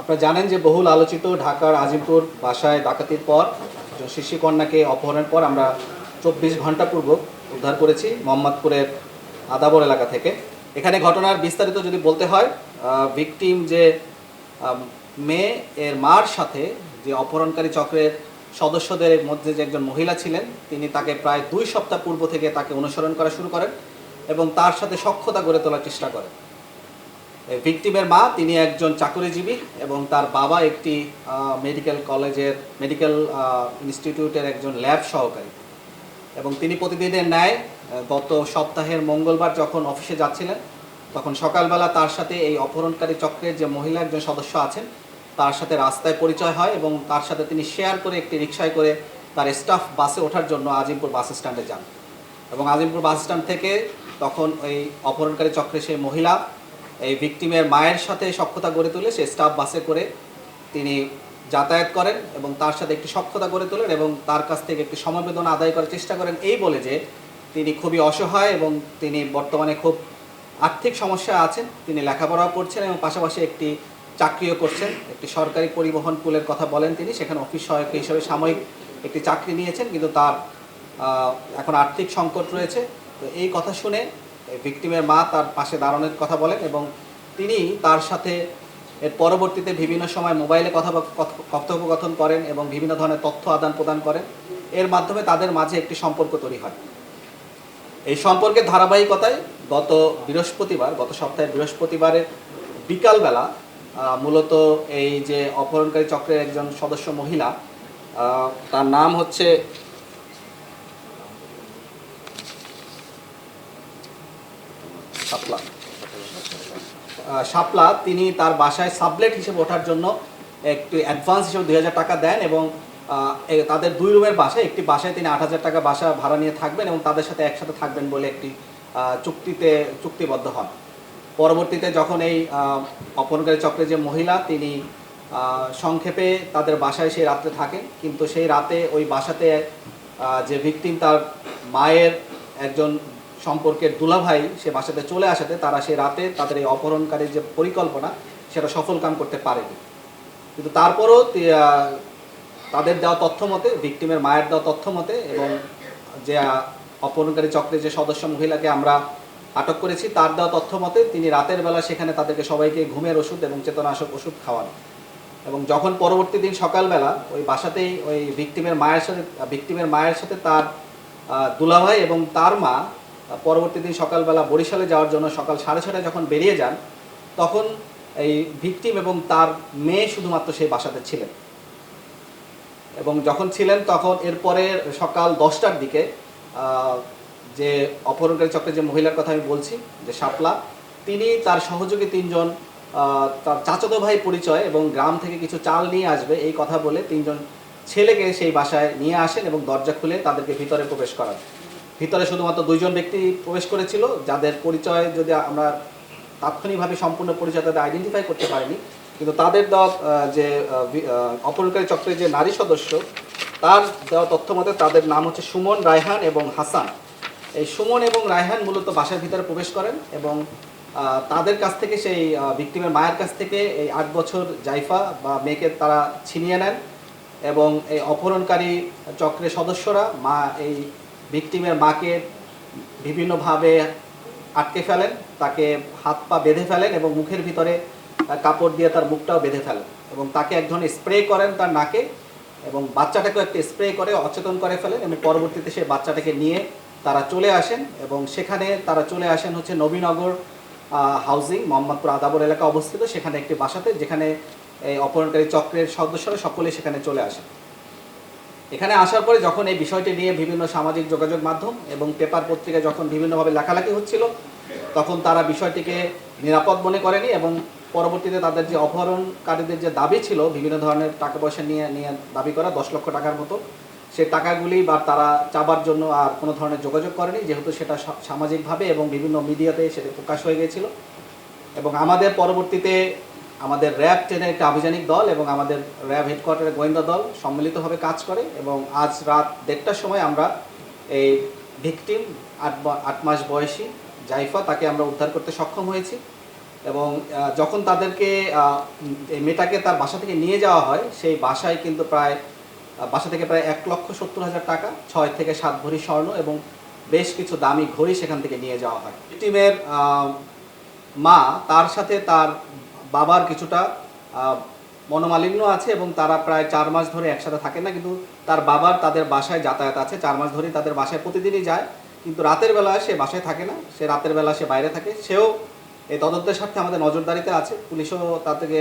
আপনারা জানেন যে বহুল আলোচিত ঢাকার আজিমপুর বাসায় ডাকাতির পর শিশু কন্যাকে অপহরণের পর আমরা চব্বিশ ঘণ্টা পূর্বক উদ্ধার করেছি মোহাম্মদপুরের আদাবর এলাকা থেকে। এখানে ঘটনার বিস্তারিত যদি বলতে হয় ভিকটিম যে মেয়ে, এর মার সাথে যে অপহরণকারী চক্রের সদস্যদের মধ্যে যে একজন মহিলা ছিলেন, তিনি তাকে প্রায় দুই সপ্তাহ পূর্ব থেকে তাকে অনুসরণ করা শুরু করেন এবং তার সাথে সক্ষতা গড়ে তোলার চেষ্টা করেন। ভিকটিমের মা, তিনি একজন চাকরিজীবী এবং তার বাবা একটি মেডিকেল কলেজের, মেডিকেল ইনস্টিটিউটের একজন ল্যাব সহকারী। এবং তিনি প্রতিদিনের ন্যায় গত সপ্তাহের মঙ্গলবার যখন অফিসে যাচ্ছিলেন, তখন সকালবেলা তার সাথে এই অপহরণকারী চক্রের যে মহিলা একজন সদস্য আছেন, তার সাথে রাস্তায় পরিচয় হয় এবং তার সাথে তিনি শেয়ার করে একটি রিক্সায় করে তার স্টাফ বাসে ওঠার জন্য আজিমপুর বাস স্ট্যান্ডে যান। এবং আজিমপুর বাস স্ট্যান্ড থেকে তখন ওই অপহরণকারী চক্রে সেই মহিলা এই ভিকটিমের মায়ের সাথে সক্ষতা গড়ে তুলে সে স্টাফ বাসে করে তিনি যাতায়াত করেন এবং তার সাথে একটি সক্ষতা গড়ে তোলেন এবং তার কাছ থেকে একটি সমবেদনা আদায় করার চেষ্টা করেন। এই বলে যে তিনি খুবই অসহায় এবং তিনি বর্তমানে খুব আর্থিক সমস্যা আছেন। তিনি লেখাপড়াও করছেন এবং পাশাপাশি একটি চাকরিও করছেন। একটি সরকারি পরিবহন পুলের কথা বলেন তিনি। সেখানে অফিস সহায়ক হিসেবে সাময়িক একটি চাকরি নিয়েছেন, কিন্তু তার এখন আর্থিক সংকট রয়েছে। তো এই কথা শুনে ভিকটিমের মা তার পাশে দাঁড়ানোর কথা বলেন এবং তিনি তার সাথে এর পরবর্তীতে বিভিন্ন সময় মোবাইলে কথা কথোপকথন করেন এবং বিভিন্ন ধরনের তথ্য আদান প্রদান করেন। এর মাধ্যমে তাদের মাঝে একটি সম্পর্ক তৈরি হয়। এই সম্পর্কের ধারাবাহিকতায় গত বৃহস্পতিবার, গত সপ্তাহের বৃহস্পতিবারের বিকালবেলা মূলত এই যে অপহরণকারী চক্রের একজন সদস্য মহিলা তার নাম হচ্ছে শাপলা আহ, শাপলা, তিনি তার বাসায় সাবলেট হিসেবে ওঠার জন্য একটি অ্যাডভান্স হিসেবে দুই হাজার টাকা দেন এবং তাদের দুই রুমের বাসায়, একটি বাসায় তিনি আট হাজার টাকা বাসা ভাড়া নিয়ে থাকবেন এবং তাদের সাথে একসাথে থাকবেন বলে একটি চুক্তিতে, চুক্তিবদ্ধ হন। পরবর্তীতে যখন এই অপহরণকারী চক্রের যে মহিলা, তিনি সংক্ষেপে তাদের বাসায় সেই রাত্রে থাকেন, কিন্তু সেই রাতে ওই বাসাতে যে ভিকটিম তার মায়ের একজন সম্পর্কের দুলাভাই সে বাসাতে চলে আসাতে তারা সে রাতে তাদের এই অপহরণকারীর যে পরিকল্পনা, সেটা সফল কাম করতে পারেনি। কিন্তু তারপরও তাদের দেওয়া তথ্য মতে ভিকটিমের মায়ের দেওয়া তথ্য মতে এবং যে অপহরণকারী চক্রের যে সদস্য মহিলাকে আমরা আটক করেছি, তার দেওয়া তথ্য মতে তিনি রাতের বেলা সেখানে তাদেরকে সবাইকে ঘুমের ওষুধ এবং চেতনাশক ওষুধ খাওয়ান। এবং যখন পরবর্তী দিন সকালবেলা ওই বাসাতেই ওই ভিকটিমের মায়ের সাথে ভিকটিমের মায়ের সাথে তার দুলাভাই এবং তার মা পরবর্তী দিন সকালবেলা বরিশালে যাওয়ার জন্য সকাল সাড়ে ছটায় যখন বেরিয়ে যান, তখন এই ভিকটিম এবং তার মেয়ে শুধুমাত্র সেই বাসাতে ছিলেন। এবং যখন ছিলেন তখন এরপরে সকাল দশটার দিকে যে অপহরণকারী চক্রের যে মহিলার কথা আমি বলছি, যে শাপলা, তিনি তার সহযোগী তিনজন তার চাচাতো ভাই পরিচয় এবং গ্রাম থেকে কিছু চাল নিয়ে আসবে এই কথা বলে তিনজন ছেলেকে সেই বাসায় নিয়ে আসেন এবং দরজা খুলে তাদেরকে ভিতরে প্রবেশ করান। ভিতরে শুধুমাত্র দুইজন ব্যক্তি প্রবেশ করেছিল, যাদের পরিচয় যদি আমরা তাৎক্ষণিকভাবে সম্পূর্ণ পরিচয় তাদের আইডেন্টিফাই করতে পারিনি, কিন্তু তাদের দেওয়া যে অপহরণকারী চক্রের যে নারী সদস্য, তার দেওয়া তথ্য মতে তাদের নাম হচ্ছে সুমন, রায়হান এবং হাসান। এই সুমন এবং রায়হান মূলত বাসার ভিতরে প্রবেশ করেন এবং তাদের কাছ থেকে সেই ভিক্টিমের মায়ের কাছ থেকে এই আট বছর জাইফা বা মেয়েকে তারা ছিনিয়ে নেন এবং এই অপহরণকারী চক্রের সদস্যরা মা এই ভিকটিমের মাকে বিভিন্নভাবে আটকে ফেলেন, তাকে হাত পা বেঁধে ফেলেন এবং মুখের ভিতরে কাপড় দিয়ে তার মুখটাও বেঁধে ফেলেন এবং তাকে এক ধরনের স্প্রে করেন তার নাকে এবং বাচ্চাটাকেও একটা স্প্রে করে, অচেতন করে ফেলেন। এবং পরবর্তীতে সেই বাচ্চাটাকে নিয়ে তারা চলে আসেন এবং সেখানে তারা চলে আসেন হচ্ছে নবীনগর হাউজিং মোহাম্মদপুর আদাবর এলাকা অবস্থিত। সেখানে একটি বাসাতে যেখানে এই অপহরণকারী চক্রের সদস্যরা সকলে সেখানে চলে আসেন। এখানে আসার পরে যখন এই বিষয়টি নিয়ে বিভিন্ন সামাজিক যোগাযোগ মাধ্যম এবং পেপার পত্রিকায় যখন বিভিন্নভাবে লেখালেখি হচ্ছিল, তখন তারা বিষয়টিকে নিরাপদ মনে করেনি এবং পরবর্তীতে তাদের যে অপহরণকারীদের যে দাবি ছিল, বিভিন্ন ধরনের টাকা পয়সা নিয়ে নিয়ে দাবি করা দশ লক্ষ টাকার মতো সেই টাকাগুলি বা তারা চাবার জন্য আর কোনো ধরনের যোগাযোগ করেনি, যেহেতু সেটা সা- সামাজিকভাবে এবং বিভিন্ন মিডিয়াতে সেটা প্রকাশ হয়ে গিয়েছিল। এবং আমাদের পরবর্তীতে আমাদের র্যাব ট্রেনের একটা আভিযানিক দল এবং আমাদের র্যাব হেডকোয়ার্টারের গোয়েন্দা দল সম্মিলিতভাবে কাজ করে এবং আজ রাত দেড়টার সময় আমরা এই ভিকটিম আট আট মাস বয়সী জাইফা তাকে আমরা উদ্ধার করতে সক্ষম হয়েছি এবং যখন তাদেরকে এই মেয়েটাকে তার বাসা থেকে নিয়ে যাওয়া হয়, সেই বাসায় কিন্তু প্রায় বাসা থেকে প্রায় এক লক্ষ সত্তর হাজার টাকা, ছয় থেকে সাত ভরি স্বর্ণ এবং বেশ কিছু দামি ঘড়ি সেখান থেকে নিয়ে যাওয়া হয়। টিমের মা তার সাথে তার বাবার কিছুটা মনোমালিন্য আছে এবং তারা প্রায় চার মাস ধরে একসাথে থাকে না, কিন্তু তার বাবার তাদের বাসায় যাতায়াত আছে। চার মাস ধরেই তাদের বাসায় প্রতিদিনই যায়, কিন্তু রাতের বেলা সে বাসায় থাকে না। সে রাতের বেলা সে বাইরে থাকে। সেও এই তদন্তের স্বার্থে আমাদের নজরদারিতে আছে। পুলিশও তা থেকে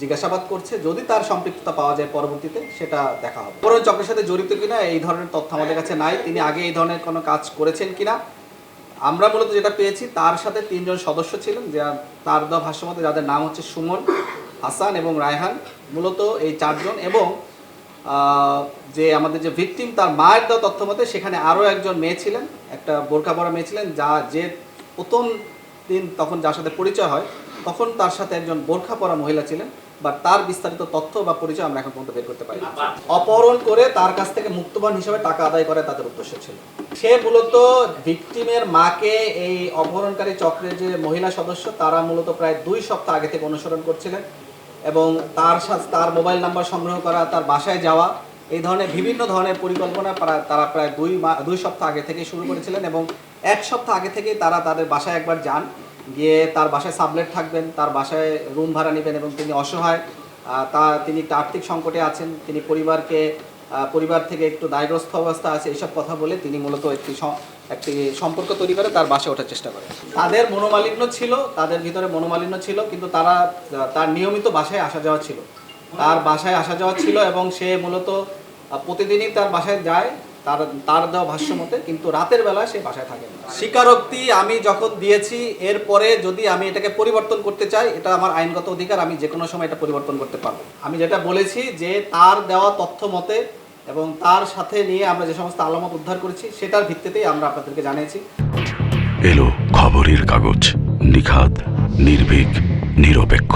জিজ্ঞাসাবাদ করছে। যদি তার সম্পৃক্ততা পাওয়া যায় পরবর্তীতে, সেটা দেখা হবে। অপহরণ চক্রের সাথে জড়িত কিনা, এই ধরনের তথ্য আমাদের কাছে নাই। তিনি আগে এই ধরনের কোনো কাজ করেছেন কিনা আমরা মূলত যেটা পেয়েছি, তার সাথে তিনজন সদস্য ছিলেন, যা তার দেওয়া ভাষ্যমতে যাদের নাম হচ্ছে সুমন, হাসান এবং রায়হান, মূলত এই চারজন এবং যে আমাদের যে ভিকটিম, তার মায়ের দেওয়া তথ্য মতে সেখানে আরও একজন মেয়ে ছিলেন, একটা বোরকা পরা মেয়ে ছিলেন, যা যে প্রথম দিন তখন যার সাথে পরিচয় হয় তখন তার সাথে একজন বোরখা পরা মহিলা ছিলেন, বা তার বিস্তারিত তথ্য বা পরিচয় আমরা এখন পর্যন্ত বের করতে পারি অপহরণ করে তার কাছ থেকে মুক্তবান হিসেবে টাকা আদায় করে তাদের উদ্দেশ্য ছিল। সে মূলত ভিকটিমের মাকে এই অপহরণকারী চক্রের যে মহিলা সদস্য, তারা মূলত প্রায় দুই সপ্তাহ আগে থেকে অনুসরণ করছিলেন এবং তার সাথে তার মোবাইল নাম্বার সংগ্রহ করা, তার বাসায় যাওয়া, এই ধরনের বিভিন্ন ধরনের পরিকল্পনা তারা প্রায় দুই দুই সপ্তাহ আগে থেকে শুরু করেছিলেন এবং এক সপ্তাহ আগে থেকেই তারা তাদের বাসায় একবার যান। গিয়ে তার বাসায় সাবলেট থাকবেন, তার বাসায় রুম ভাড়া নেবেন এবং তিনি অসহায় তা তিনি একটা আর্থিক সংকটে আছেন, তিনি পরিবারকে পরিবার থেকে একটু দায়গ্রস্ত অবস্থা আছে এইসব কথা বলে তিনি মূলত একটি একটি সম্পর্ক তৈরি করে তার বাসায় ওঠার চেষ্টা করেন। তাদের মনোমালিন্য ছিল, তাদের ভিতরে মনোমালিন্য ছিল, কিন্তু তারা, তার নিয়মিত বাসায় আসা যাওয়া ছিল। তার বাসায় আসা যাওয়া ছিল এবং সে মূলত প্রতিদিনই তার বাসায় যায় তার তার দেওয়া ভাষ্য মতে কিন্তু রাতের বেলা সে বাসায় থাকে না। স্বীকারোক্তি আমি যখন দিয়েছি, এরপরে যদি আমি এটাকে পরিবর্তন করতে চাই, এটা আমার আইনগত অধিকার, আমি যে কোনো সময় এটা পরিবর্তন করতে পারব। আমি যেটা বলেছি যে তার দেওয়া তথ্য মতে এবং তার সাথে নিয়ে আমরা যে সমস্ত আলামত উদ্ধার করেছি, সেটার ভিত্তিতেই আমরা আপনাদেরকে জানিয়েছি। এলো খবরের কাগজ, নিখাদ, নির্ভীক, নিরপেক্ষ।